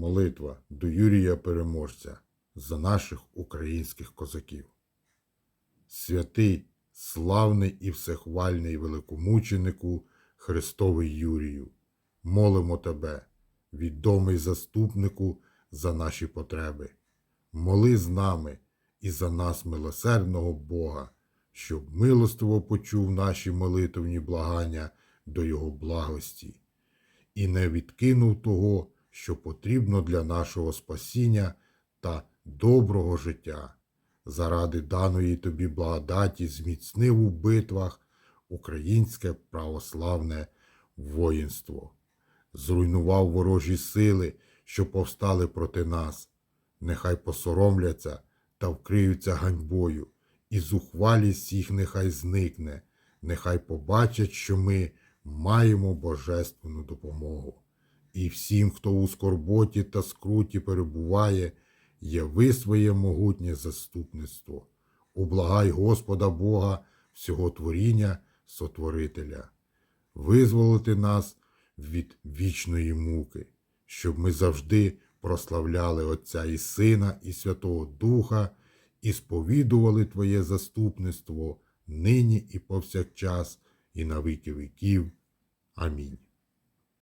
Молитва до Юрія Переможця за наших українських козаків. Святий, славний і всехвальний великомученику Христовий Юрію, молимо тебе, відомий заступнику, за наші потреби. Моли з нами і за нас милосердного Бога, щоб милостиво почув наші молитовні благання до Його благості і не відкинув того, що потрібно для нашого спасіння та доброго життя. Заради даної тобі благодаті зміцнив у битвах українське православне воїнство, зруйнував ворожі сили, що повстали проти нас. Нехай посоромляться та вкриються ганьбою, і зухвалість їх нехай зникне, нехай побачать, що ми маємо божественну допомогу. І всім, хто у скорботі та скруті перебуває, яви своє могутнє заступництво. Ублагай Господа Бога, всього творіння, Сотворителя, визволити нас від вічної муки, щоб ми завжди прославляли Отця і Сина, і Святого Духа, і сповідували Твоє заступництво нині і повсякчас, і на віки віків. Амінь.